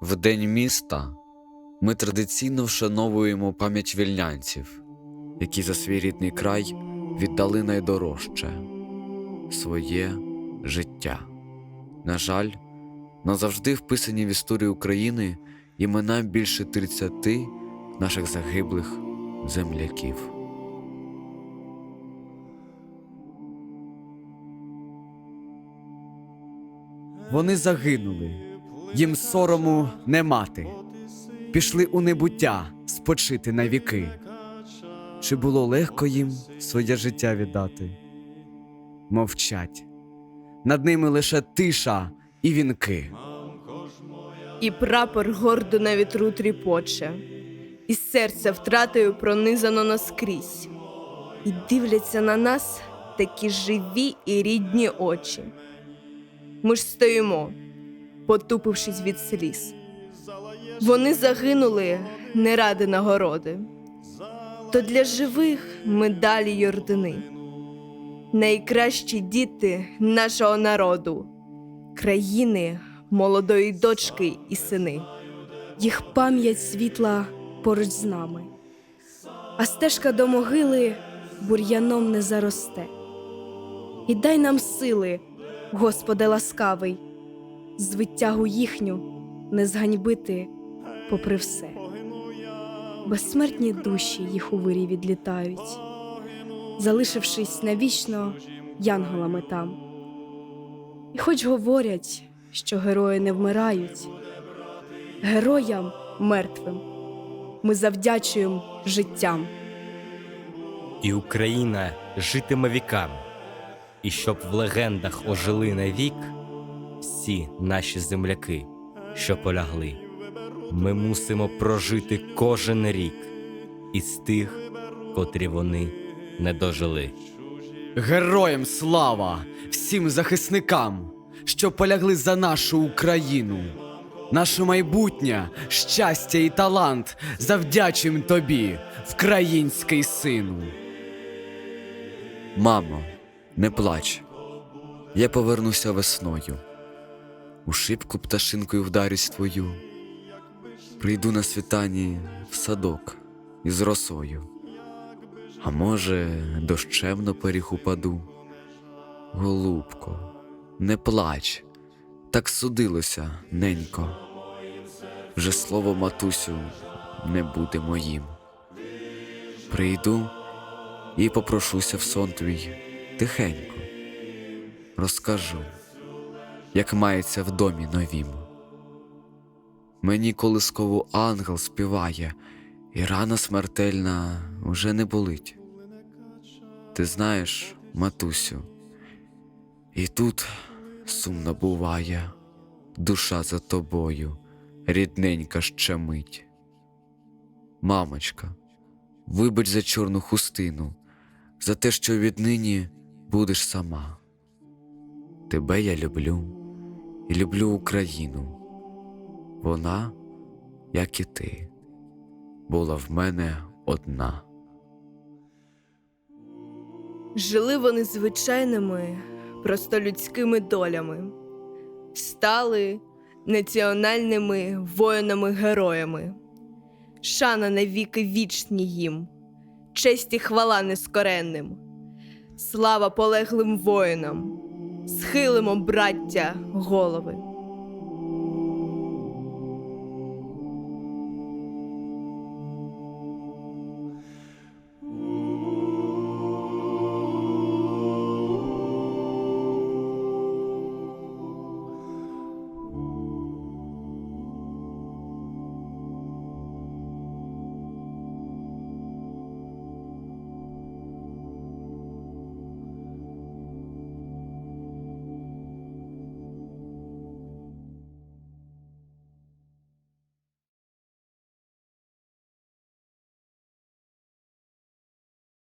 В День міста ми традиційно вшановуємо пам'ять вільнянців, які за свій рідний край віддали найдорожче своє життя. На жаль, назавжди вписані в історію України імена більше 30 наших загиблих земляків. Вони загинули, їм сорому не мати. Пішли у небуття спочити на віки. Чи було легко їм своє життя віддати? Мовчать. Над ними лише тиша і вінки. І прапор гордо на вітру тріпоче, і серце втратою пронизано наскрізь, і дивляться на нас такі живі і рідні очі. Ми ж стоїмо, потупившись від сліз. Вони загинули не ради нагороди, то для живих медалі й ордени. Найкращі діти нашого народу, країни молодої дочки і сини. їх пам'ять світла поруч з нами, а стежка до могили бур'яном не заросте. І дай нам сили, Господи ласкавий, звитягу їхню не зганьбити попри все. Безсмертні душі їх у вирі відлітають, залишившись навічно янголами там. І хоч говорять, що герої не вмирають, героям мертвим ми завдячуємо життям. І Україна житиме віками, і щоб в легендах ожили навік всі наші земляки, що полягли. Ми мусимо прожити кожен рік із тих, котрі вони не дожили. Героям слава всім захисникам, що полягли за нашу Україну. Наше майбутнє, щастя і талант завдячуємо тобі, вкраїнський сину. Мамо, не плач. Я повернуся весною. У шибку пташинкою вдарюсь твою. Прийду на світанні в садок із росою. А може, дощем на пиріг упаду. Голубко, не плач, так судилося, ненько. Вже слово матусю не буде моїм. Прийду і попрошуся в сон твій тихенько. Розкажу, як мається в домі новім. Мені колискову ангел співає, і рана смертельна уже не болить. Ти знаєш, матусю, і тут сумно буває, душа за тобою, рідненька щемить. Мамочка, вибач за чорну хустину, за те, що віднині будеш сама. Тебе я люблю і люблю Україну. Вона, як і ти, була в мене одна. Жили вони звичайними, простолюдськими долями, стали національними воїнами-героями. Шана навіки вічні їм, честь і хвала нескоренним, слава полеглим воїнам, схилимо, браття, голови.